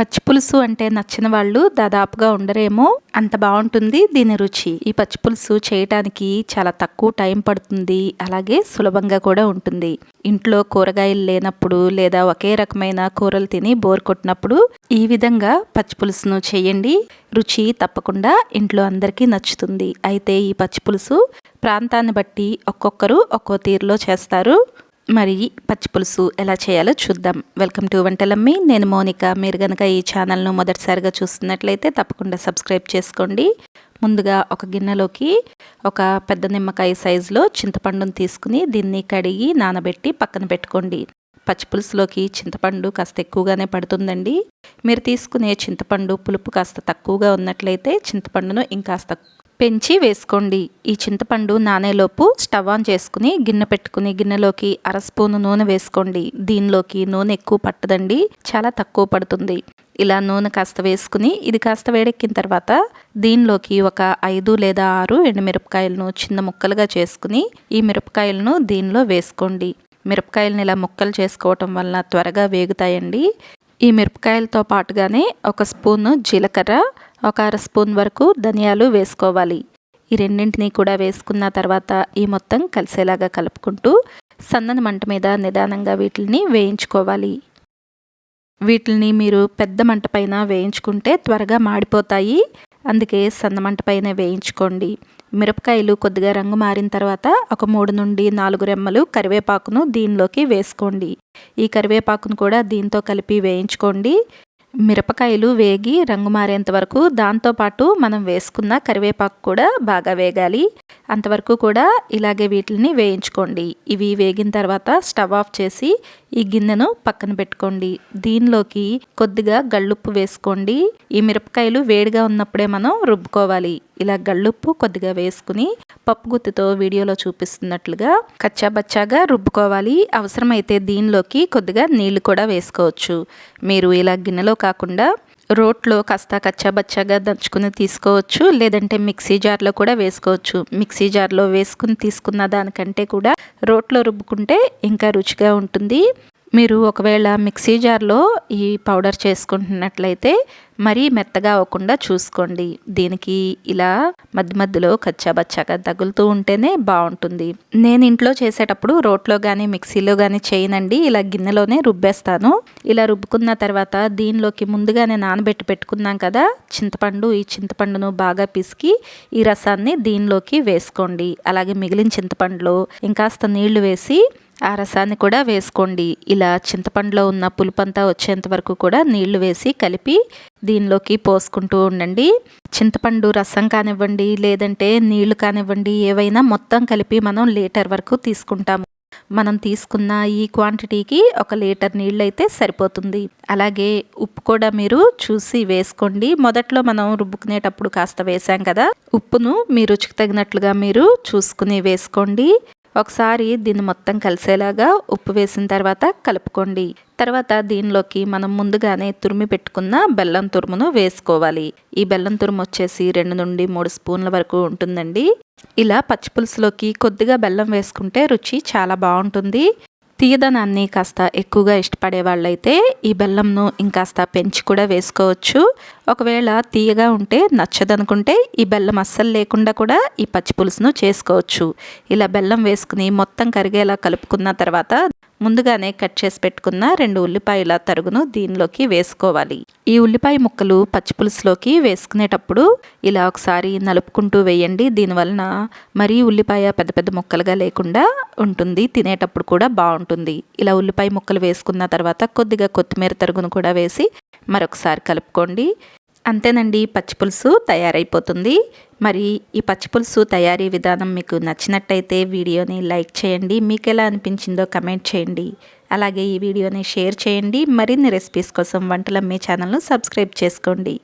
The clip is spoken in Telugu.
పచ్చి పులుసు అంటే నచ్చిన వాళ్ళు దాదాపుగా ఉండరేమో. అంత బాగుంటుంది దీని రుచి. ఈ పచ్చి పులుసు చేయటానికి చాలా తక్కువ టైం పడుతుంది. అలాగే సులభంగా కూడా ఉంటుంది. ఇంట్లో కూరగాయలు లేనప్పుడు లేదా ఒకే రకమైన కూరలు తిని బోర్ కొట్టినప్పుడు ఈ విధంగా పచ్చి పులుసును చేయండి. రుచి తప్పకుండా ఇంట్లో అందరికీ నచ్చుతుంది. అయితే ఈ పచ్చి పులుసు ప్రాంతాన్ని బట్టి ఒక్కొక్కరు ఒక్కో తీరులో చేస్తారు. మరి పచ్చి పులుసు ఎలా చేయాలో చూద్దాం. Welcome to Vantalammi. నేను మోనిక. మీరు కనుక ఈ ఛానల్ను మొదటిసారిగా చూస్తున్నట్లయితే తప్పకుండా సబ్స్క్రైబ్ చేసుకోండి. ముందుగా ఒక గిన్నెలోకి ఒక పెద్ద నిమ్మకాయ సైజులో చింతపండును తీసుకుని దీన్ని కడిగి నానబెట్టి పక్కన పెట్టుకోండి. పచ్చిపులుసులోకి చింతపండు కాస్త ఎక్కువగానే పడుతుందండి. మీరు తీసుకునే చింతపండు పులుపు కాస్త తక్కువగా ఉన్నట్లయితే చింతపండును ఇంకాస్త పెంచి వేసుకోండి. ఈ చింతపండు నానేలోపు స్టవ్ ఆన్ చేసుకుని గిన్నె పెట్టుకుని గిన్నెలోకి అర స్పూను నూనె వేసుకోండి. దీనిలోకి నూనె ఎక్కువ పట్టదండి. చాలా తక్కువ పడుతుంది. ఇలా నూనె కాస్త వేసుకుని ఇది కాస్త వేడెక్కిన తర్వాత దీనిలోకి ఒక ఐదు లేదా ఆరు ఎండుమిరపకాయలను చిన్న ముక్కలుగా చేసుకుని ఈ మిరపకాయలను దీనిలో వేసుకోండి. మిరపకాయలను ఇలా ముక్కలు చేసుకోవటం వలన త్వరగా వేగుతాయండి. ఈ మిరపకాయలతో పాటుగానే ఒక స్పూను జీలకర్ర ఒక అర స్పూన్ వరకు ధనియాలు వేసుకోవాలి. ఈ రెండింటిని కూడా వేసుకున్న తర్వాత ఈ మొత్తం కలిసేలాగా కలుపుకుంటూ సన్నని మంట మీద నిదానంగా వీటిని వేయించుకోవాలి. వీటిని మీరు పెద్ద మంట పైన వేయించుకుంటే త్వరగా మాడిపోతాయి. అందుకే సన్నమంట పైన వేయించుకోండి. మిరపకాయలు కొద్దిగా రంగు మారిన తర్వాత ఒక మూడు నుండి నాలుగు రెమ్మలు కరివేపాకును దీనిలోకి వేసుకోండి. ఈ కరివేపాకును కూడా దీంతో కలిపి వేయించుకోండి. మిరపకాయలు వేగి రంగు మారేంత వరకు దాంతోపాటు మనం వేసుకున్న కరివేపాకు కూడా బాగా వేగాలి. అంతవరకు కూడా ఇలాగే వీటిని వేయించుకోండి. ఇవి వేగిన తర్వాత స్టవ్ ఆఫ్ చేసి ఈ గిన్నెను పక్కన పెట్టుకోండి. దీనిలోకి కొద్దిగా గళ్ళుప్పు వేసుకోండి. ఈ మిరపకాయలు వేడిగా ఉన్నప్పుడే మనం రుబ్బుకోవాలి. ఇలా గళ్ళుప్పు కొద్దిగా వేసుకుని పప్పు గుత్తితో వీడియోలో చూపిస్తున్నట్లుగా కచ్చాబచ్చాగా రుబ్బుకోవాలి. అవసరమైతే దీనిలోకి కొద్దిగా నీళ్ళు కూడా వేసుకోవచ్చు. మీరు ఇలా గిన్నెలో కాకుండా రోట్లో కాస్త కచ్చాబచ్చాగా దంచుకుని తీసుకోవచ్చు లేదంటే మిక్సీ జార్లో కూడా వేసుకోవచ్చు. మిక్సీ జార్లో వేసుకుని తీసుకున్న దానికంటే కూడా రోట్లో రుబ్బుకుంటే ఇంకా రుచిగా ఉంటుంది. మీరు ఒకవేళ మిక్సీ జార్లో ఈ పౌడర్ చేసుకుంటున్నట్లయితే మరీ మెత్తగా అవ్వకుండా చూసుకోండి. దీనికి ఇలా మధ్య మధ్యలో కచ్చాబచ్చాగా తగులుతూ ఉంటేనే బాగుంటుంది. నేను ఇంట్లో చేసేటప్పుడు రోట్లో కానీ మిక్సీలో కానీ చేయనండి. ఇలా గిన్నెలోనే రుబ్బేస్తాను. ఇలా రుబ్బుకున్న తర్వాత దీనిలోకి ముందుగానే నానబెట్టి పెట్టుకున్నాం కదా చింతపండు ఈ చింతపండును బాగా పిసికి ఈ రసాన్ని దీనిలోకి వేసుకోండి. అలాగే మిగిలిన చింతపండులో ఇంకాస్త నీళ్ళు వేసి ఆ రసాన్ని కూడా వేసుకోండి. ఇలా చింతపండులో ఉన్న పులుపంతా వచ్చేంత వరకు కూడా నీళ్ళు వేసి కలిపి దీనిలోకి పోసుకుంటూ ఉండండి. చింతపండు రసం కానివ్వండి లేదంటే నీళ్ళు కానివ్వండి ఏవైనా మొత్తం కలిపి మనం లీటర్ వరకు తీసుకుంటాము. మనం తీసుకున్న ఈ క్వాంటిటీకి ఒక లీటర్ నీళ్ళు అయితే సరిపోతుంది. అలాగే ఉప్పు కూడా మీరు చూసి వేసుకోండి. మొదట్లో మనం రుబ్బుకునేటప్పుడు కాస్త వేసాం కదా ఉప్పును మీ రుచికి తగినట్లుగా మీరు చూసుకుని వేసుకోండి. ఒకసారి దీన్ని మొత్తం కలిసేలాగా ఉప్పు వేసిన తర్వాత కలుపుకోండి. తర్వాత దీనిలోకి మనం ముందుగానే తురిమి పెట్టుకున్న బెల్లం తురుమును వేసుకోవాలి. ఈ బెల్లం తురుము వచ్చేసి రెండు నుండి మూడు స్పూన్ల వరకు ఉంటుందండి. ఇలా పచ్చిపులుసులోకి కొద్దిగా బెల్లం వేసుకుంటే రుచి చాలా బాగుంటుంది. తీయదనాన్ని కాస్త ఎక్కువగా ఇష్టపడే వాళ్ళైతే ఈ బెల్లంను ఇంకాస్త పెంచి కూడా వేసుకోవచ్చు. ఒకవేళ తీయగా ఉంటే నచ్చదనుకుంటే ఈ బెల్లం అస్సలు లేకుండా కూడా ఈ పచ్చి పులుసును చేసుకోవచ్చు. ఇలా బెల్లం వేసుకుని మొత్తం కరిగేలా కలుపుకున్న తర్వాత ముందుగానే కట్ చేసి పెట్టుకున్న రెండు ఉల్లిపాయల తరుగును దీనిలోకి వేసుకోవాలి. ఈ ఉల్లిపాయ ముక్కలు పచ్చిపులుసులోకి వేసుకునేటప్పుడు ఇలా ఒకసారి నలుపుకుంటూ వేయండి. దీనివలన మరీ ఉల్లిపాయ పెద్ద పెద్ద ముక్కలుగా లేకుండా ఉంటుంది. తినేటప్పుడు కూడా బాగుంటుంది. ఇలా ఉల్లిపాయ ముక్కలు వేసుకున్న తర్వాత కొద్దిగా కొత్తిమీర తరుగును కూడా వేసి మరొకసారి కలుపుకోండి. అంతేనండి పచ్చిపులుసు తయారైపోతుంది. మరి ఈ పచ్చిపులుసు తయారీ విధానం మీకు నచ్చినట్టయితే వీడియోని లైక్ చేయండి. మీకు ఎలా అనిపించిందో కమెంట్ చేయండి. అలాగే ఈ వీడియోని షేర్ చేయండి. మరిన్ని రెసిపీస్ కోసం వంటలమ్మే ఛానల్ను సబ్స్క్రైబ్ చేసుకోండి.